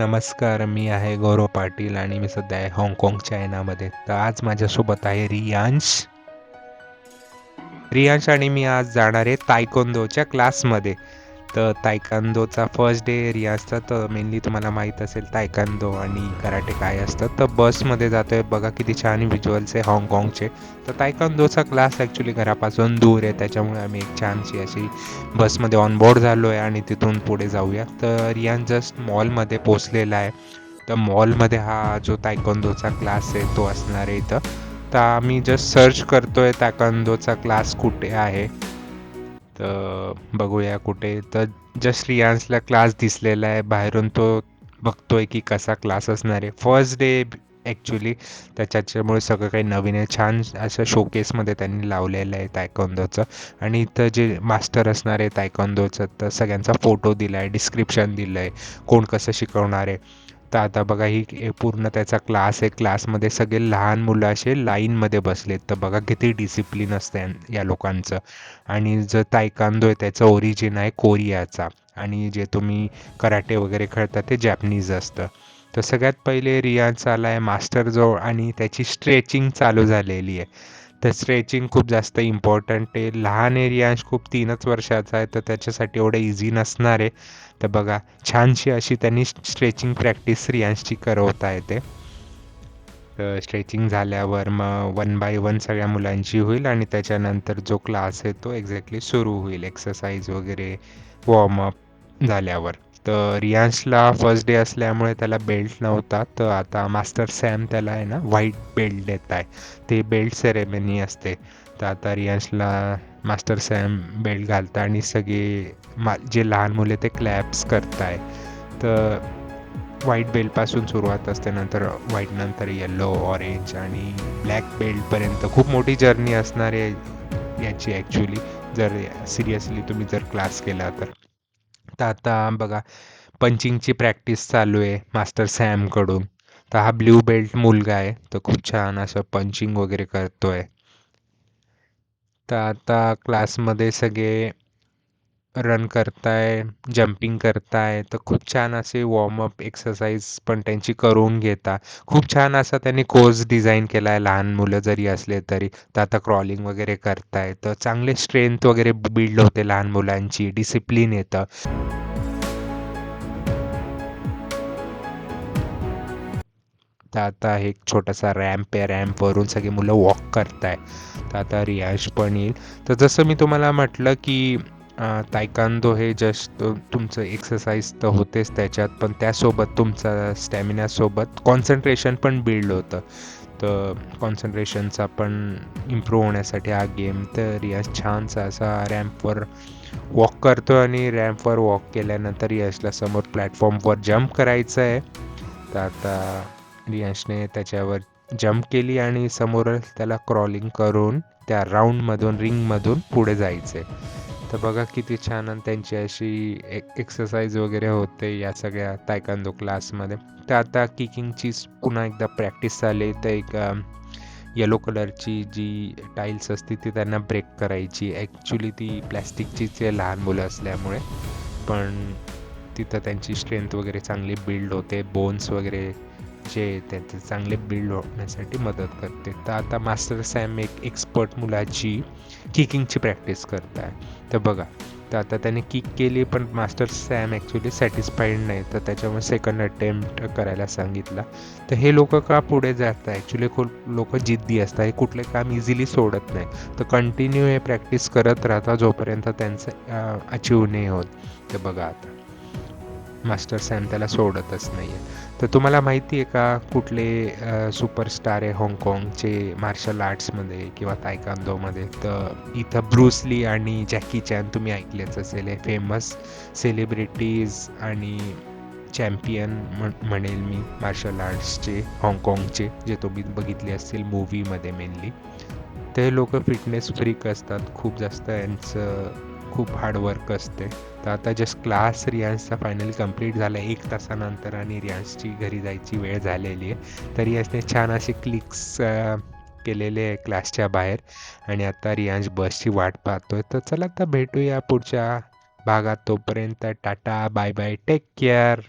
नमस्कार मी आहे गौरव पाटील आणि मी सध्या आहे हाँगकाँग चायनामध्ये. तर आज माझ्यासोबत आहे रियांश. रियांश आणि मी आज जाणार आहे तायकोंदोच्या क्लासमध्ये तर तायकांदोचा फर्स्ट डे रियांशचा तर मेनली तुम्हाला माहीत असेल तायकांदो आणि कराटे काय असतं. तर बसमध्ये जातोय बघा किती छान व्हिज्युअल्स आहे हाँगकाँगचे. तर तायकांदोचा क्लास ॲक्च्युली घरापासून दूर आहे त्याच्यामुळे आम्ही एक छानशी अशी बसमध्ये ऑनबोर्ड झालो आहे आणि तिथून पुढे जाऊया. तर रियान जस्ट मॉलमध्ये पोचलेला आहे. तर मॉलमध्ये हा जो तायकोंदोचा क्लास आहे तो असणार आहे इथं. तर आम्ही जस्ट सर्च करतोय तायकोंदोचा क्लास कुठे आहे. तर बघूया कुठे. तर जस्ट रियान्सला क्लास दिसलेला आहे. बाहेरून तो बघतोय की कसा क्लास असणार आहे. फर्स्ट डे ॲक्च्युली त्याच्यामुळे सगळं काही नवीन आहे. छान असं शोकेसमध्ये त्यांनी लावलेलं आहे तायकोंदोचं आणि इथं जे मास्टर असणार आहे तायकोंदोचं तर सगळ्यांचा फोटो दिला आहे डिस्क्रिप्शन दिलं आहे कोण कसं शिकवणार आहे. तर आता बघा ही पूर्ण त्याचा क्लास आहे. क्लासमध्ये सगळे लहान मुलं असे लाईनमध्ये बसलेत. तर बघा किती डिसिप्लिन असतं या लोकांचं. आणि जर तायकांदो आहे त्याचं ओरिजिन आहे कोरियाचा. आणि जे तुम्ही कराटे वगैरे खेळता ते जॅपनीज असतं. तर सगळ्यात पहिले रियाज आला आहे मास्टरजवळ आणि त्याची स्ट्रेचिंग चालू झालेली आहे. तर स्ट्रेचिंग खूप जास्त इम्पॉर्टंट आहे. लहान एरियांश खूप तीनच वर्षाचा आहे तर त्याच्यासाठी एवढं इझी नसणार आहे. तर बघा छानशी अशी त्यांनी स्ट्रेचिंग प्रॅक्टिस रियांशची करवता येते. तर स्ट्रेचिंग झाल्यावर मग वन बाय वन सगळ्या मुलांची होईल आणि त्याच्यानंतर जो क्लास आहे तो एक्झॅक्टली सुरू होईल. एक्सरसाइज वगैरे वॉर्मअप झाल्यावर. तर रियांशला फर्स्ट डे असल्यामुळे त्याला बेल्ट नव्हता. तर आता मास्टर सॅम त्याला आहे ना व्हाईट बेल्ट देत आहे. ते बेल्ट सेरेमनी असते. तर आता रियांशला मास्टर सॅम बेल्ट घालता आणि सगळे मा जे लहान मुले ते क्लॅप्स करताय. तर व्हाईट बेल्टपासून सुरुवात असते. नंतर व्हाईट नंतर येल्लो ऑरेंज आणि ब्लॅक बेल्टपर्यंत खूप मोठी जर्नी असणार आहे याची ॲक्च्युली जर सिरियसली तुम्ही जर क्लास केला तर. तर आता बघा पंचिंगची प्रॅक्टिस चालू आहे मास्टर सॅमकडून तर हा ब्ल्यू बेल्ट मुलगा आहे तर खूप छान असं पंचिंग वगैरे करतो आहे तर आता क्लासमध्ये सगळे रन करताय जम्पिंग करताय तर खूप छान असे वॉर्मअप एक्सरसाइज पण त्यांची करून घेता. खूप छान असा त्यांनी कोर्स डिझाईन केला आहे लहान मुलं जरी असले तरी. तर आता क्रॉलिंग वगैरे करताय तर चांगले स्ट्रेंथ वगैरे बिल्ड होते लहान मुलांची डिसिप्लिन येतं. तर आता एक छोटासा रॅम्प आहे रॅम्पवरून सगळी मुलं वॉक करताय. तर आता रियाज पण येईल. तर जसं मी तुम्हाला म्हटलं की तायकांदो हे जस्ट तुमचं एक्सरसाइज तर होतेच त्याच्यात पण त्यासोबत तुमचा स्टॅमिनासोबत कॉन्सन्ट्रेशन पण बिल्ड होतं. तर कॉन्सन्ट्रेशनचा पण इम्प्रूव्ह होण्यासाठी हा गेम तर यश छानसा असा रॅम्पवर वॉक करतो आणि रॅम्पवर वॉक केल्यानंतर यशला समोर प्लॅटफॉर्मवर जम्प करायचं आहे तर आता रियांशने त्याच्यावर जम्प केली आणि समोर त्याला क्रॉलिंग करून त्या राऊंडमधून रिंगमधून पुढे जायचं आहे तर बघा किती छान आणि त्यांची अशी एक एक्सरसाइज वगैरे होते या सगळ्या तायकांदो क्लासमध्ये तर आता किकिंगची पुन्हा एकदा प्रॅक्टिस झाली तर एक येलो कलरची जी टाईल्स असते ती त्यांना ब्रेक करायची. ॲक्च्युली ती प्लॅस्टिकचीच आहे लहान मुलं असल्यामुळे. पण तिथं त्यांची स्ट्रेंथ वगैरे चांगली बिल्ड होते. बोन्स वगैरे जे त्यांचे चांगले बिल्ड होण्यासाठी मदत करते. तर आता मास्टर सॅम एक एक्सपर्ट मुलाची किकिंगची प्रॅक्टिस करत आहे तर बघा तर आता त्याने किक केली पण मास्टर सॅम ॲक्च्युली सॅटिस्फाईड नाही. तर त्याच्यामुळे सेकंड अटेम्प्ट करायला सांगितला. तर हे लोक का पुढे जातात ॲक्च्युली खूप लोक जिद्दी असतात. हे कुठले काम इझिली सोडत नाही तर कंटिन्यू हे प्रॅक्टिस करत राहतात जोपर्यंत त्यांचं अचीव नाही होत. तर बघा आता. मास्टर सॅम त्याला सोडतच नाही आहे तर तुम्हाला माहिती आहे का कुठले सुपरस्टार आहे हाँगकाँगचे मार्शल आर्ट्समध्ये किंवा तायकांदोमध्ये तर इथं ब्रुसली आणि जॅकी चॅन तुम्ही ऐकलेच असेल. हे फेमस सेलिब्रिटीज आणि चॅम्पियन म्हणेल मी मार्शल आर्ट्सचे हाँगकाँगचे जे तुम्ही बघितले असतील मूवीमध्ये मेनली ते लोक फिटनेस फ्रीक असतात. खूप जास्त यांचं खूप हार्डवर्क असते. तर आता जस्ट क्लास रियान्सचा फायनली कंप्लीट झाला. एक तासानंतर आणि रियान्सची घरी जायची वेळ झालेली आहे. तर रियाजने छान असे क्लिक्स केलेले आहे क्लासच्या बाहेर. आणि आता रियान्स बसची वाट पाहतोय. तर चला आता भेटूया पुढच्या भागात. तोपर्यंत tata bye bye take care